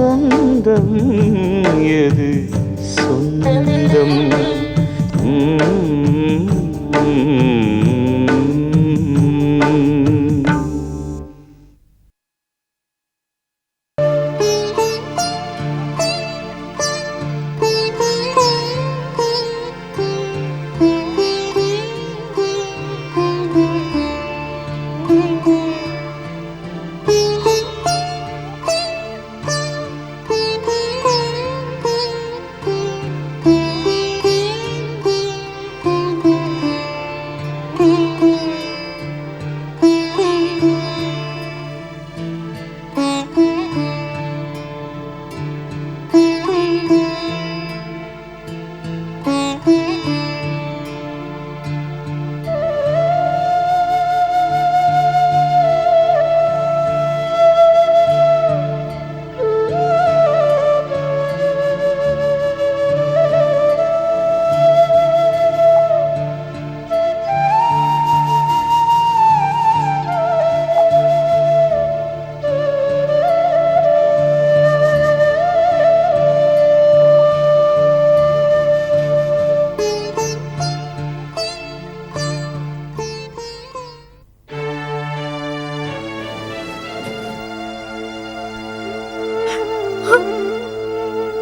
சொந்தம் எது சொந்தம் ம்.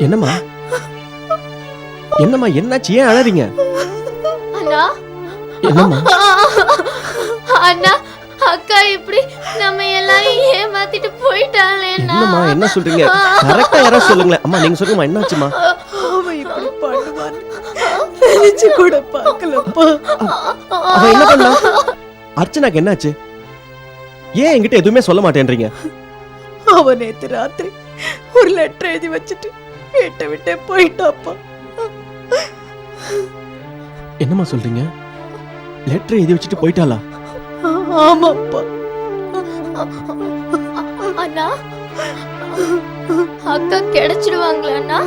என்னம்மா? என்னம்மா என்னாச்சு? ஏன் அழறீங்க? அண்ணா. என்னம்மா? அண்ணா அக்கா இப்படி நம்ம எல்லாரையும் ஏமாத்திட்டு போயிட்டாளேண்ணா என்னம்மா என்ன சொல்றீங்க? கரெக்டா யாரோ சொல்லுங்களேன். அம்மா நீங்க சொல்லுங்கம்மா என்னாச்சுமா அவன் இப்படி பண்ணுவான்னு நினைச்சு கூட பார்க்கலப்பா. அவ என்ன பண்ணா? அர்ச்சனாக்கு என்னாச்சு? ஏன் என்கிட்ட எதுவுமே சொல்ல மாட்டேன்றீங்க? அவன் நேத்து ராத்திரி ஒரு லெட்டர் எழுதி வச்சுட்டு வீட்டை விட்டே போயிட்டாப்பா. என்னம்மா சொல்றீங்க? லெட்டர் எழுதி வச்சுட்டு போயிட்டாளா? ஆமாப்பா. அண்ணா அக்கா கிடைச்சிடுவாங்களா அண்ணா?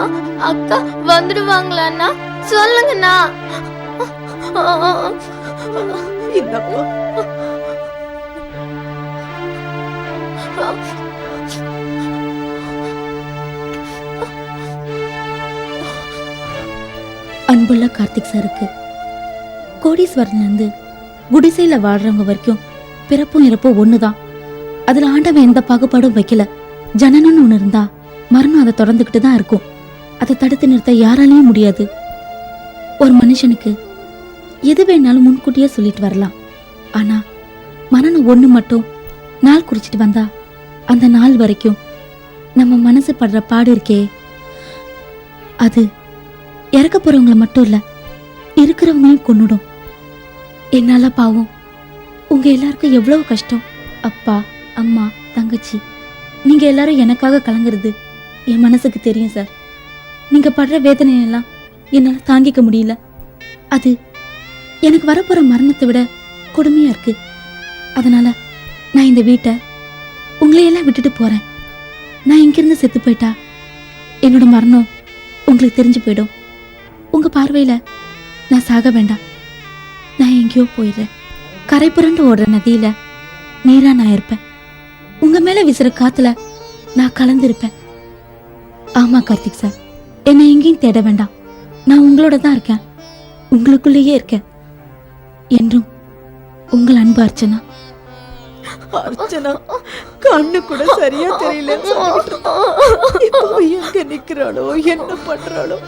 அ- அக்கா வந்துடுவாங்களா அண்ணா? சொல்லுங்கண்ணா. இந்தப்பா. அன்புள்ள கார்த்திக் சாருக்கு. கோடீஸ்வரன்லேருந்து குடிசையில் வாழ்றவங்க வரைக்கும் பிறப்பும் இறப்பும் ஒண்ணுதான். அதில் ஆண்டவன் எந்த பாகுபாடும் வைக்கல. ஜனனம்னு ஒன்று இருந்தா மரணம் அதை தொடர்ந்துக்கிட்டு தான் இருக்கும். அதை தடுத்து நிறுத்த யாராலையும் முடியாது. ஒரு மனுஷனுக்கு எது வேணாலும் முன்கூட்டியே சொல்லிட்டு வரலாம். ஆனா மரணம் ஒண்ணு மட்டும் நாள் குறிச்சிட்டு வந்தா அந்த நாள் வரைக்கும் நம்ம மனசு படுற பாடு இருக்கே. அது இறக்க போறவங்கள மட்டும் இல்ல இருக்கிறவங்களையும் கொன்னுடும். என்னால பாவம். உங்க எல்லாருக்கும் எவ்வளவு கஷ்டம்? அப்பா அம்மா தங்கச்சி. நீங்க எல்லாரும் எனக்காக கலங்குறது என் மனசுக்கு தெரியும் சார். நீங்க படுற வேதனையெல்லாம் என்னால தாங்கிக்க முடியல. அது எனக்கு வரப்போற மரணத்தை விட கொடுமையா இருக்கு. அதனால நான் இந்த வீட்டை உங்களையெல்லாம் விட்டுட்டு போறேன். நான் இங்கிருந்து செத்து போயிட்டா என்னோட மரணம் உங்களுக்கு தெரிஞ்சு போயிடும். உங்க பார்வையில நான் சாக வேண்டாம். நான் எங்கேயோ போயிடுறேன். கரை புரண்டு ஓடுற நதியில நேரா நான் இருப்பேன். உங்க மேல விசிற காத்துல நான் கலந்திருப்பேன். ஆமா கார்த்திக் சார். என்னை எங்கேயும் தேட வேண்டாம். நான் உங்களோட தான் இருக்கேன். உங்களுக்குள்ளேயே இருக்கேன். என்றும் உங்கள் அன்பு அர்ச்சனா. அர்ச்சனா கண்ணு கூட சரியா தெரியலன்னு சொல்லிட்டு இருந்தா. இப்போ எங்க நிக்கிறாளோ என்ன பண்றாளோ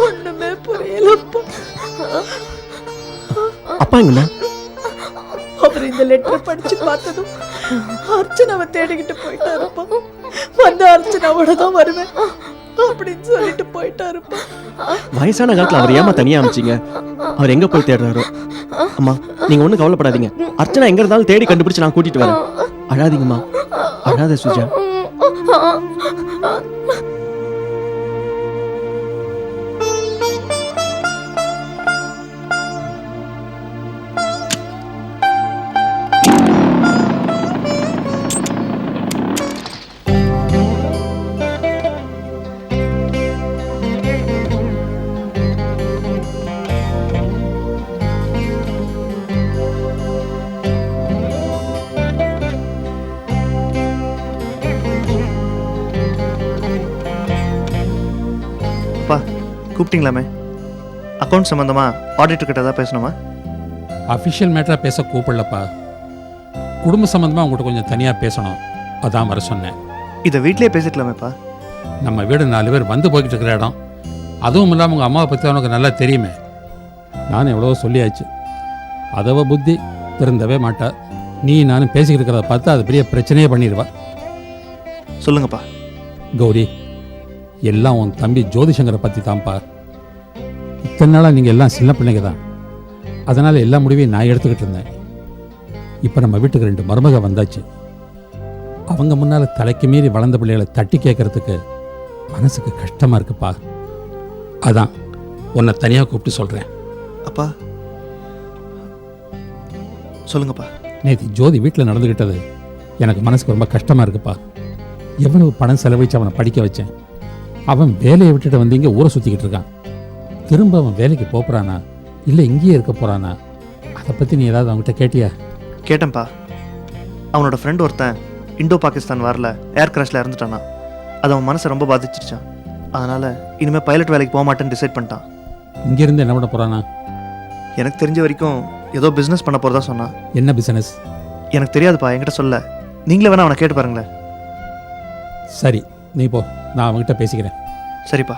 ஒண்ணுமே புரியலப்பா அப்பா. எங்கம்மா அவர் இந்த லெட்டர் படிச்சு பார்த்ததும் அர்ச்சனாவை தேடிக்கிட்டு போயிட்டாருப்பா வந்த அர்ச்சனாவோட தான் வருவேன் அப்படின்னு சொல்லிட்டு போயிட்டாருப்பா வயசான காலத்துல அவர் ஏமா தனியா அமைச்சீங்க? அவர் எங்க போய் தேடுறாரோ? அம்மா நீங்க ஒண்ணும் கவலைப்படாதீங்க. அர்ச்சனா எங்க இருந்தாலும் தேடி கண்டுபிடிச்சு நான் கூட்டிட்டு வரேன். அழாதீங்கம்மா. அழாத சுஜா. கூப்பிட்டீங்களாமே? அக்கௌண்ட் சம்மந்தமாக ஆடிட்டர் கிட்ட தான் பேசணுமா? அஃபிஷியல் மேட்டராக பேச கூப்பிடலப்பா. குடும்ப சம்மந்தமாக உங்கள்கிட்ட கொஞ்சம் தனியாக பேசணும். அதான் வர சொன்னேன். இதை வீட்லயே பேசிக்கலாமேப்பா. நம்ம வீடு நாலு பேர் வந்து போய்கிட்டு இருக்கிற இடம். அதுவும் இல்லாமல் உங்கள் அம்மாவை பற்றி உனக்கு நல்லா தெரியுமே. நானும் எவ்வளவோ சொல்லியாச்சு. அதவ புத்தி திருந்தவே மாட்டா. நீ நானும் பேசிக்கிட்டு இருக்கிறத பார்த்து அது பெரிய பிரச்சனையே பண்ணிடுவா. சொல்லுங்கப்பா. கௌரி எல்லாம் உன் தம்பி ஜோதிசங்கரை பற்றி தான்ப்பா இத்தனை நாளாக நீங்கள் எல்லாம் சின்ன பிள்ளைங்க தான். அதனால் எல்லா முடிவையும் நான் எடுத்துக்கிட்டு இருந்தேன். இப்போ நம்ம வீட்டுக்கு ரெண்டு மருமக வந்தாச்சு. அவங்க முன்னால் தலைக்கு மீறி வளர்ந்த பிள்ளைகளை தட்டி கேட்கறதுக்கு மனசுக்கு கஷ்டமாக இருக்குப்பா. அதான் உன்னை தனியாக கூப்பிட்டு சொல்கிறேன் அப்பா சொல்லுங்கப்பா. நேற்று ஜோதி வீட்டில் நடந்துக்கிட்டது எனக்கு மனசுக்கு ரொம்ப கஷ்டமாக இருக்குப்பா. எவ்வளவு பணம் செலவழிச்சு அவனை படிக்க வச்சேன். அவன் வேலையை விட்டுட்டு வந்து இங்கே ஊரை சுற்றிக்கிட்டு இருக்கான். திரும்ப அவன் வேலைக்கு போகிறானா இல்லை இங்கேயே இருக்க போகிறானா அதை பற்றி நீ ஏதாவது அவன்கிட்ட கேட்டியா? கேட்டேன்ப்பா. அவனோட ஃப்ரெண்ட் ஒருத்தன் இந்தோ பாகிஸ்தான் வரல ஏர் கிராஷில் இறந்துட்டானா. அது அவன் மனசை ரொம்ப பாதிச்சிருச்சான். அதனால் இனிமேல் பைலட் வேலைக்கு போக மாட்டேன்னு டிசைட் பண்ணிட்டான். இங்கேருந்து என்ன பண்ண போகிறானா எனக்கு தெரிஞ்ச வரைக்கும் ஏதோ பிஸ்னஸ் பண்ண போகிறதா சொன்னான். என்ன பிஸ்னஸ் எனக்கு தெரியாதுப்பா என்கிட்ட சொல்ல. நீங்களே வேணா அவனை கேட்டு பாருங்களேன். சரி நீ போ. நான் அவன்கிட்ட பேசிக்கிறேன். சரிப்பா.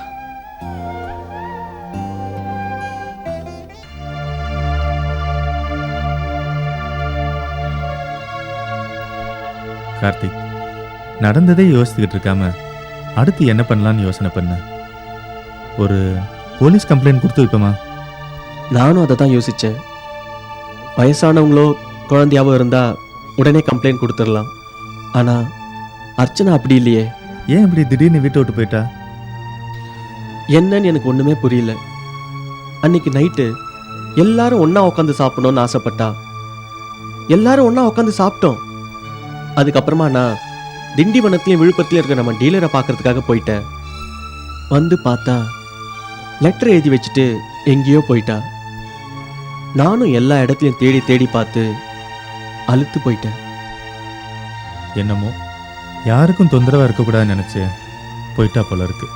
கார்த்திக். நடந்ததே யோசிச்சுக்கிட்டு இருக்காம அடுத்து என்ன பண்ணலாம்னு யோசனை பண்ண. ஒரு போலீஸ் கம்ப்ளைண்ட் கொடுத்து வைப்போமா? நானும் அதை தான் யோசித்தேன் வயசானவங்களோ குழந்தையாவோ இருந்தால் உடனே கம்ப்ளைண்ட் கொடுத்துடலாம். ஆனால் அர்ச்சனா அப்படி இல்லையே. ஏன் இப்படி திடீர்னு வீட்டை விட்டு போயிட்டா? என்னன்னு எனக்கு ஒன்றுமே புரியல. அன்னைக்கு நைட்டு எல்லாரும் ஒன்றா உட்காந்து சாப்பிடணும்னு ஆசைப்பட்டா. எல்லாரும் ஒன்றா உட்காந்து சாப்பிட்டோம். அதுக்கப்புறமா நான் திண்டிவனத்துலேயும் விழுப்புரத்துலையும் இருக்க நம்ம டீலரை பார்க்கறதுக்காக போயிட்டேன். வந்து பார்த்தா லெட்டர் எழுதி வச்சுட்டு எங்கேயோ போயிட்டா. நானும் எல்லா இடத்துலையும் தேடி தேடி பார்த்து அழுத்து போயிட்டேன். என்னமோ யாருக்கும் தொந்தரவா இருக்கக்கூடாதுன்னு நினைச்சு போயிட்டா போல இருக்கு.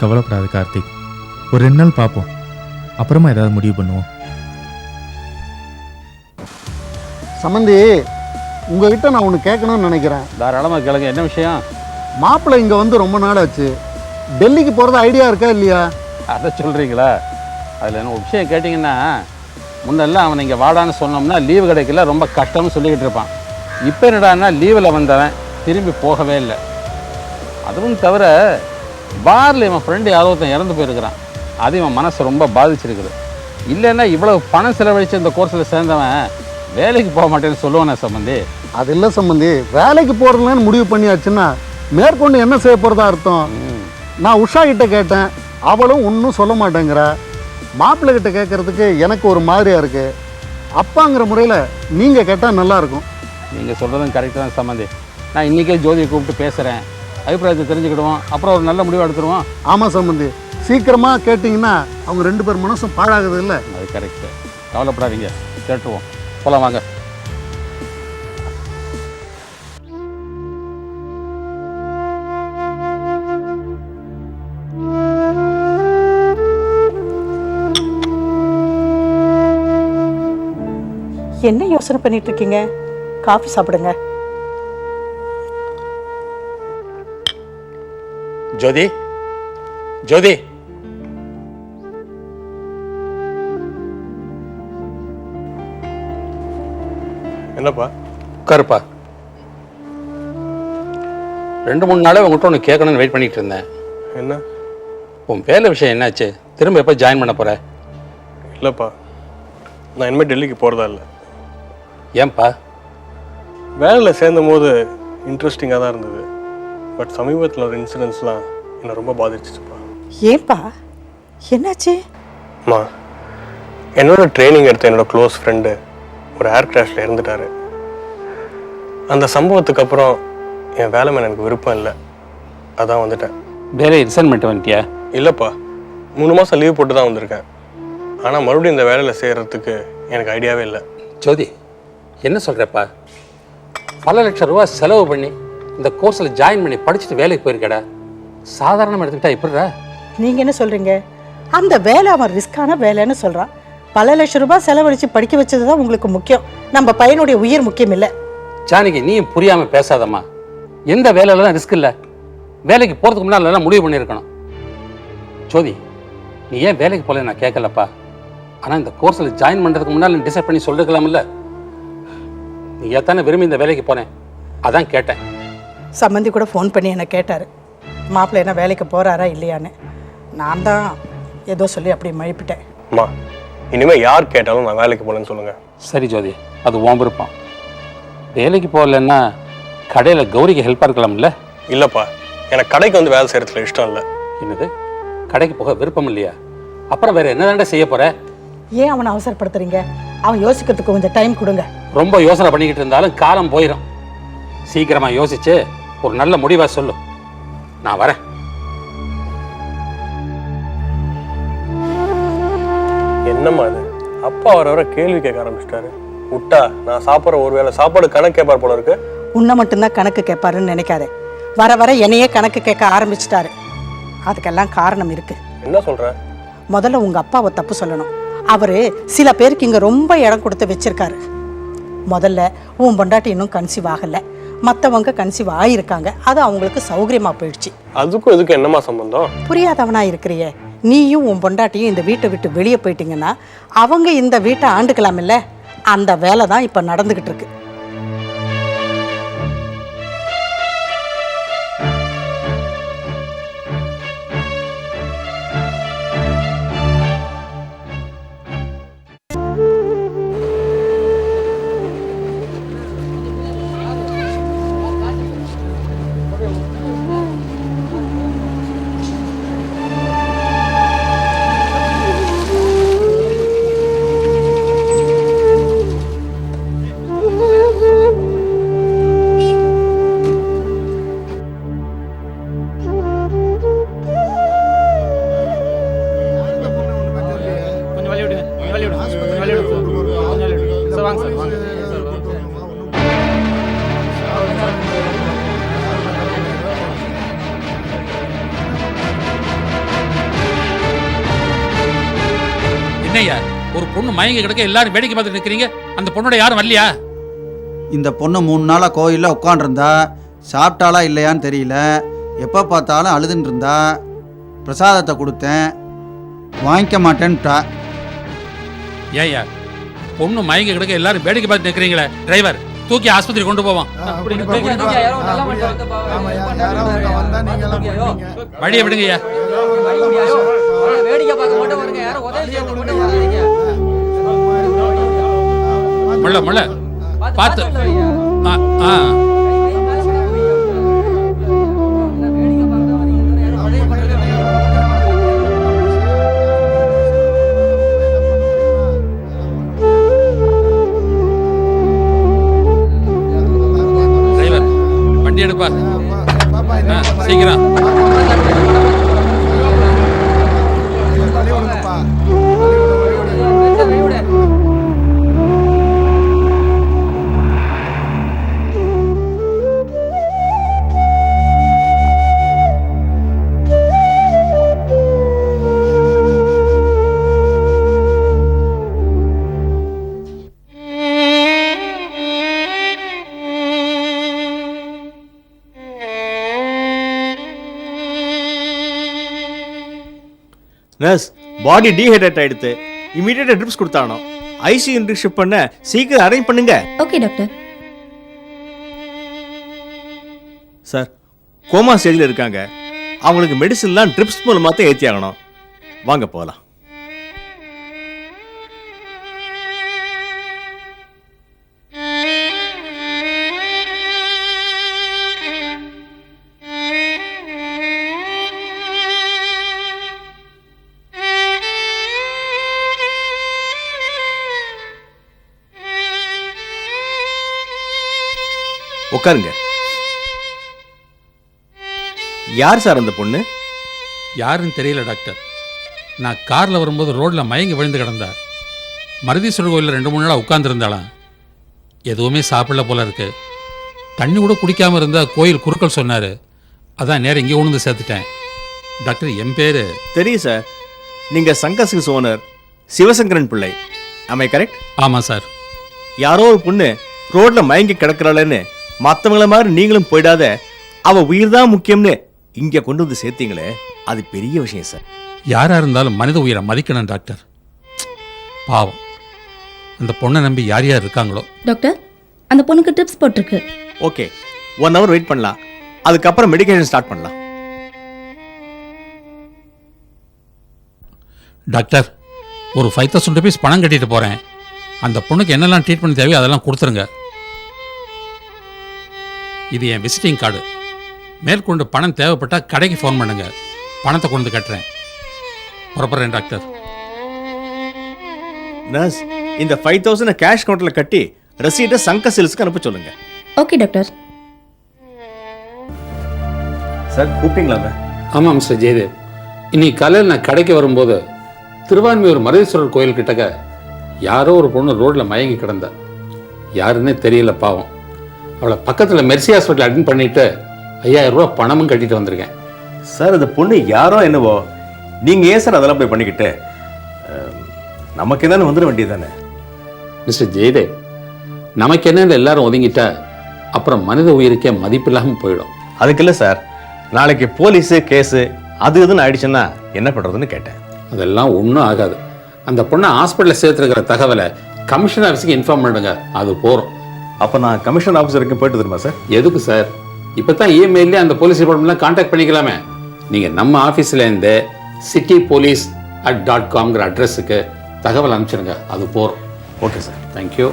கவலைப்படாத கார்த்திக் ஒரு ரெண்டு நாள் பார்ப்போம். அப்புறமா ஏதாவது முடிவு பண்ணுவோம். சம்மந்தி உங்ககிட்ட நான் ஒன்று கேட்கணும்னு நினைக்கிறேன். தாராளமாக கேளுங்க என்ன விஷயம்? மாப்பிள்ளை இங்கே வந்து ரொம்ப நாள் ஆச்சு டெல்லிக்கு போகிறது ஐடியா இருக்கா இல்லையா? அதை சொல்கிறீங்களா அதில் என்ன விஷயம் கேட்டிங்கன்னா முன்னெல்லாம் அவன் இங்கே வாடான்னு சொன்னோம்னா லீவு கிடைக்கல ரொம்ப கஷ்டம்னு சொல்லிக்கிட்டு இருப்பான். இப்போ என்னடான்னா லீவில் வந்தவன் திரும்பி போகவே இல்லை. அதுவும் தவிர பாரில் இவன் ஃப்ரெண்டு யாரோ ஒருத்தன் இறந்து போயிருக்கிறான். அது இவன் மனசு ரொம்ப பாதிச்சிருக்குது. இல்லைன்னா இவ்வளவு பணம் செலவழித்து இந்த கோர்ஸில் சேர்ந்தவன் வேலைக்கு போக மாட்டேன்னு சொல்லுவானே சம்பந்தி. அது இல்லை சம்மந்தி வேலைக்கு போகிறதுலன்னு முடிவு பண்ணியாச்சுன்னா மேற்கொண்டு என்ன செய்ய போகிறதா அர்த்தம்? நான் உஷா கிட்ட கேட்டேன். அவளும் ஒன்றும் சொல்ல மாட்டேங்கிறா. மாப்பிள்ளை கிட்ட கேட்கறதுக்கு எனக்கு ஒரு மாதிரியா இருக்கு. அப்பாங்கிற முறையில் நீங்கள் கேட்டால் நல்லா இருக்கும். நீங்கள் சொல்கிறதும் கரெக்டு தான் சம்பந்தி. நான் இன்றைக்கே ஜோதியை கூப்பிட்டு பேசுகிறேன் அபிப்பிராயத்தை தெரிஞ்சுக்கிடுவோம். அப்புறம் ஒரு நல்ல முடிவு எடுத்துருவோம். ஆமாம் சம்மந்தி சீக்கிரமாக கேட்டிங்கன்னா அவங்க ரெண்டு பேர் மனசும் பாழாகுது இல்லை? அது கரெக்டு கவலைப்படாதீங்க. கேட்டுருவோம். போகலாம் வாங்க. என்ன யோசனை பண்ணிட்டு இருக்கீங்க காஃபி சாப்பிடுங்க. ஜோதி ஜோதி. என்னப்பா? உட்காருப்பா. ரெண்டு மூணு நாளே உங்கள்கிட்ட ஒன்று கேட்கணும்னு வெயிட் பண்ணிட்டு இருந்தேன். என்ன? உன் வேலை விஷயம் என்னாச்சு? திரும்ப எப்போ ஜாயின் பண்ண போகிற இல்லைப்பா. நான் இனிமேல் டெல்லிக்கு போகிறதா இல்லை. ஏன்பா? வேலையில் சேர்ந்தபோது இன்ட்ரெஸ்டிங்காக தான் இருந்தது. பட் சமீபத்தில் ஒரு இன்சிடென்ட்ஸ்லாம் என்னை ரொம்ப பாதிச்சிச்சுப்பா. ஏன்பா? என்னாச்சு? அம்மா என்னோட ட்ரைனிங் எடுத்த என்னோட க்ளோஸ் ஃப்ரெண்டு ஒரு ஏர் கிராஷில் இறந்துட்டாரு. அந்த சம்பவத்துக்கு அப்புறம் என் வேலை மேலே எனக்கு விருப்பம் இல்லை. அதான் வந்துட்டேன். வேலை ரிசைன் பண்ணிட்டு வந்துட்டியா? இல்லைப்பா மூணு மாதம் லீவ் போட்டு தான் வந்திருக்கேன். ஆனால் மறுபடியும் இந்த வேலையில் சேர்கிறதுக்கு எனக்கு ஐடியாவே இல்லை. ஜோதி என்ன சொல்கிறப்பா பல லட்சம் ரூபா செலவு பண்ணி இந்த கோர்ஸில் ஜாயின் பண்ணி படிச்சுட்டு வேலைக்கு போயிருக்கடா. சாதாரணமாக எடுத்துக்கிட்டா எப்படிடா? நீங்க என்ன சொல்றீங்க? அந்த வேலை அவன் ரிஸ்கான வேலைன்னு சொல்றான். பல லட்சம் ரூபாய் செலவழிச்சு படிக்க வச்சது தான் உங்களுக்கு முக்கியம். நம்ம பையனுடைய உயிர் முக்கியம் இல்லை. ஜானகி நீ புரியாம பேசாதம்மா. எந்த வேலையில தான் ரிஸ்க் இல்லை. வேலைக்கு போறதுக்கு முன்னால எல்லாம் முடிவு பண்ணியிருக்கணும். ஜோதி நீ ஏன் வேலைக்கு போல நான் கேட்கலப்பா. ஆனா இந்த கோர்ஸ்ல ஜாயின் பண்றதுக்கு முன்னால டிசைட் பண்ணி சொல்லிருக்கலாம்ல. நீ ஏத்தானே விரும்பி இந்த வேலைக்கு போனேன் அதான் கேட்டேன். சம்மந்தி கூட ஃபோன் பண்ணி என்னை கேட்டார். மாப்பிள்ளை என்ன வேலைக்கு போகிறாரா இல்லையான்னு. நான் தான் ஏதோ சொல்லி அப்படி மழுப்பிட்டேன். அம்மா இனிமே யார் கேட்டாலும் நான் வேலைக்கு போகலன்னு சொல்லுங்க. சரி ஜோதி அது உன் விருப்பம். வேலைக்கு போகலன்னா கடையில் கௌரிக்கு ஹெல்ப்பாக இருக்கலாம்ல? இல்லப்பா எனக்கு கடைக்கு வந்து வேலை செய்யறதுல இஷ்டம் இல்லை. என்னது? கடைக்கு போக விருப்பம் இல்லையா? அப்புறம் வேற என்ன செய்ய போற? ஏன் அவனை அவசரப்படுத்துறீங்க? அவன் யோசிக்கிறதுக்கு கொஞ்சம் டைம் கொடுங்க. ரொம்ப யோசனை பண்ணிக்கிட்டு இருந்தாலும் காலம் போயிடும் சீக்கிரமா யோசிச்சு ஒரு நல்ல முடிவா சொல்லு. நான் வரேன். என்னம்மா அது அப்பா வர வர கேள்வி கேட்க ஆரம்பிச்சிட்டாரு. விட்டா நான் சாப்பிட்ற ஒரு வேளை சாப்பாடு கணக்கு கேட்பார் போல இருக்கு. உன்னை மட்டும்தான் கணக்கு கேட்பாருன்னு நினைக்காத. வர வர என்னையே கணக்கு கேட்க ஆரம்பிச்சிட்டாரு. அதுக்கெல்லாம் காரணம் இருக்கு. என்ன சொல்ற? முதல்ல உங்க அப்பாவை தப்பு சொல்லணும். அவரு சில பேருக்கு இங்க ரொம்ப இடம் கொடுத்து வச்சிருக்காரு. முதல்ல உன் பொண்டாட்டி இன்னும் கன்சீவ் ஆகல. மற்றவங்க கன்சீவ் ஆயிருக்காங்க. அது அவங்களுக்கு சௌகரியமா போயிடுச்சு. அதுக்கும் இதுக்கும் என்னம்மா சம்பந்தம்? புரியாதவனா இருக்கிறியே. நீயும் உன் பொண்டாட்டியும் இந்த வீட்டை விட்டு வெளியே போயிட்டீங்கன்னா அவங்க இந்த வீட்டை ஆண்டுக்கலாமில்ல? அந்த வேலை தான் இப்போ நடந்துகிட்டு இருக்கு. மயங்கி கிடக்க எல்லாரும் வேடிக்கை பார்த்துட்டு நிக்கிறீங்க. அந்த பொண்ணோட யாரும் வரலையா? இந்த பொண்ணு மூணு நாளாக கோயிலில் உட்காண்டிருந்தா சாப்பிட்டாளா இல்லையான்னு தெரியல. எப்போ பார்த்தாலும் அழுதுன்னு இருந்தா பிரசாதத்தை கொடுத்தேன் வாங்கிக்க மாட்டேன்ட்டா. ஏய்யா பொண்ணு மயங்கி கிடக்க எல்லாரும் வேடிக்கை பார்த்து நிக்கிறீங்களே. டிரைவர் தூக்கி ஆஸ்பத்திரி கொண்டு போவோம். வழியை விடுங்கய்யா முள்ள முள்ள. பார்த்து ஆ ஆ. நர்ஸ் பாடி டீஹைட்ரேட் ஆயிடுத்து. இமீடியட்டா ட்ரிப்ஸ் கொடுத்தானோ. ஐசி ஷிஃப்ட் பண்ண. சீக்கிரம் அரேஞ்ச் பண்ணுங்க. ஓகே டாக்டர் சார் கோமா ஸ்டேஜில் இருக்காங்க. அவங்களுக்கு மெடிசன்லாம் ட்ரிப்ஸ் மூலமாக தான் ஏற்றி ஆகணும் வாங்க போகலாம். உட்காருங்க. யார் சார் அந்த பொண்ணு? யாருன்னு தெரியல டாக்டர். நான் காரில் வரும்போது ரோட்டில் மயங்கி விழுந்து கிடந்தா மருதீஸ்வரர் கோயிலில் ரெண்டு மூணு நாளாக உட்காந்துருந்தாளாம் எதுவுமே சாப்பிடல போல இருக்கு. தண்ணி கூட குடிக்காமல் இருந்தால் கோயில் குறுக்கள் சொன்னார். அதான் நேரம் இங்கே உணர்ந்து சேர்த்துட்டேன். டாக்டர் என் பேர் தெரியும் சார். நீங்க சங்கசிங்ஸ் owner Sivasankaran Pillai. I correct ஆமாம் சார். யாரோ ஒரு பொண்ணு ரோட்ல மயங்கி கிடக்குறாளன்னு மற்றவங்கள மாதிரி நீங்களும் போயிடாத. அவ உயிர் தான் முக்கியம்னு இங்க கொண்டு வந்து சேர்த்தீங்களே அது பெரிய விஷயம் சார். யாராக இருந்தாலும் மனித உயிரை மதிக்கணும் டாக்டர். பாவம். அந்த பொண்ணை நம்பி யார் யார் இருக்காங்களோ. டாக்டர் அந்த பொண்ணுக்கு டிப்ஸ் போட்டிருக்கு. ஓகே ஒன் ஹவர் வெயிட் பண்ணலாம். அதுக்கப்புறம் மெடிக்கேஷன் ஸ்டார்ட் பண்ணலாம். டாக்டர் ஒரு ஃபைவ் தௌசண்ட் ருபீஸ் பணம் கட்டிட்டு போகிறேன் அந்த பொண்ணுக்கு என்னெல்லாம் ட்ரீட்மெண்ட் தேவையோ அதெல்லாம் கொடுத்துருங்க. இது என் விசிட்டிங் கார்டு. மேற்கொண்டு பணம் தேவைப்பட்டால் கடைக்கு ஃபோன் பண்ணுங்க. பணத்தை கொண்டு கட்டுறேன். புறப்படுறேன் டாக்டர் நர்ஸ் இந்த ஃபைவ் தௌசண்ட் கேஷ் கவுண்டர்ல கட்டி ரசீட்டை சங்க சேல்ஸ்க்கு அனுப்ப சொல்லுங்க. ஓகே டாக்டர் சார் கூப்பிட்டீங்களா ஆமாம் மிஸ்டர் ஜெயதேவ். இன்னைக்கு காலையில் நான் கடைக்கு வரும்போது திருவான்மையூர் மருதீஸ்வரர் கோயில் கிட்டக்க யாரோ ஒரு பொண்ணு ரோட்டில் மயங்கி கிடந்தா. யாருன்னே தெரியல பாவம். அவளை பக்கத்தில் மெர்சி ஹாஸ்பிட்டல் அட்மிட் பண்ணிட்டு ஐயாயிரம் ரூபாய் பணமும் கட்டிட்டு வந்திருக்கேன். சார் அந்த பொண்ணு யாரோ என்னவோ நீங்க ஏன் சார் அதெல்லாம் போய் பண்ணிக்கிட்டு? நமக்கு என்னன்னு வந்துட வேண்டியதானே மிஸ்டர் ஜெயதேவ் நமக்கு என்னன்னு எல்லாரும் ஒதுங்கிட்டா அப்புறம் மனித உயிருக்கே மதிப்பில்லாமல் போயிடும். அதுக்கு இல்லை சார் நாளைக்கு போலீஸு கேஸு அது இதுன்னு ஆயிடுச்சுன்னா என்ன பண்றதுன்னு கேட்டேன். அதெல்லாம் ஒன்றும் ஆகாது. அந்த பொண்ணை ஹாஸ்பிட்டலில் சேர்த்துருக்கிற தகவலை கமிஷன் ஆஃபீஸுக்கு இன்ஃபார்ம் பண்ணுங்க அது போகிறோம் அப்போ நான் கமிஷன் ஆஃபீஸர் வரைக்கும் போயிட்டு வருமா சார் எதுக்கு சார் இப்போ தான் இமெயிலே அந்த போலீஸ் டிபார்ட்மெண்ட்லாம் காண்டாக்ட் பண்ணிக்கலாமே. நீங்கள் நம்ம ஆஃபீஸ்லேருந்து சிட்டி போலீஸ் அட் டாட் காம்ங்கிற அட்ரஸுக்கு தகவல் அனுப்பிச்சிடுங்க அது போகிறோம் ஓகே சார் தேங்க்யூ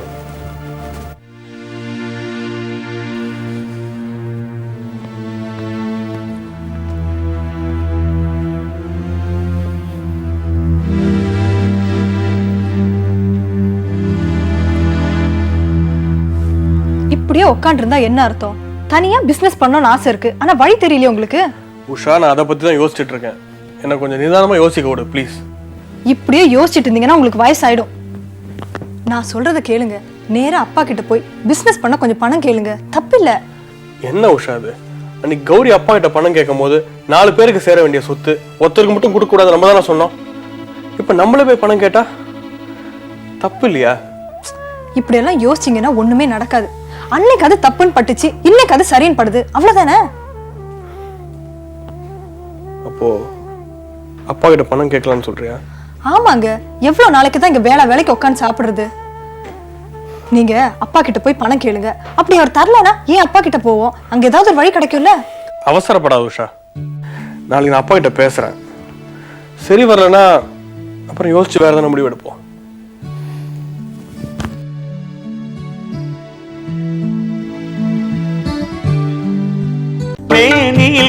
இப்படியே உட்காந்துருந்தா என்ன அர்த்தம்? தனியா பிசினஸ் பண்ணணும்னு ஆசை இருக்கு. ஆனா வழி தெரியலையே உங்களுக்கு? உஷா நான் அதை பற்றி தான் யோசிச்சுட்டு இருக்கேன். என்ன கொஞ்சம் நிதானமாக யோசிக்க விடு ப்ளீஸ் இப்படியே யோசிச்சுட்டு இருந்தீங்கன்னா உங்களுக்கு வயசாயிடும். நான் சொல்றத கேளுங்க. நேரா அப்பா கிட்ட போய் பிசினஸ் பண்ண கொஞ்சம் பணம் கேளுங்க. தப்பில்ல. என்ன உஷா அது? அன்னைக்கு கௌரி அப்பா கிட்ட பணம் கேட்கும் போது நாலு பேருக்கு சேர வேண்டிய சொத்து ஒருத்தருக்கு மட்டும் கொடுக்கக்கூடாது நம்ம தானே சொன்னோம். இப்போ நம்மளே போய் பணம் கேட்டா? தப்பு இல்லையா? இப்படியெல்லாம் யோசிச்சீங்கன்னா ஒண்ணுமே நடக்காது. அன்னைக்கு அது தப்புன்னு பட்டுச்சு இன்னைக்கு அது சரின்னு படுது. அவ்வளவுதானே? அப்போ அப்பா கிட்ட பணம் கேட்கலான்னு சொல்றியா? ஆமாங்க. எவ்வளவு நாளைக்கு தான் இங்க வேலை வேலைக்கு உட்காந்து சாப்பிடுறது? நீங்க அப்பா கிட்ட போய் பணம் கேளுங்க. அப்படி அவர் தரலனா ஏன் அப்பா கிட்ட போவோம்? அங்க ஏதாவது ஒரு வழி கிடைக்கும்ல? அவசரப்படாத உஷா. நாளைக்கு நான் அப்பா கிட்ட பேசுறேன். சரி வரலன்னா அப்புறம் யோசிச்சு வேற எதனா முடிவு எடுப்போம்.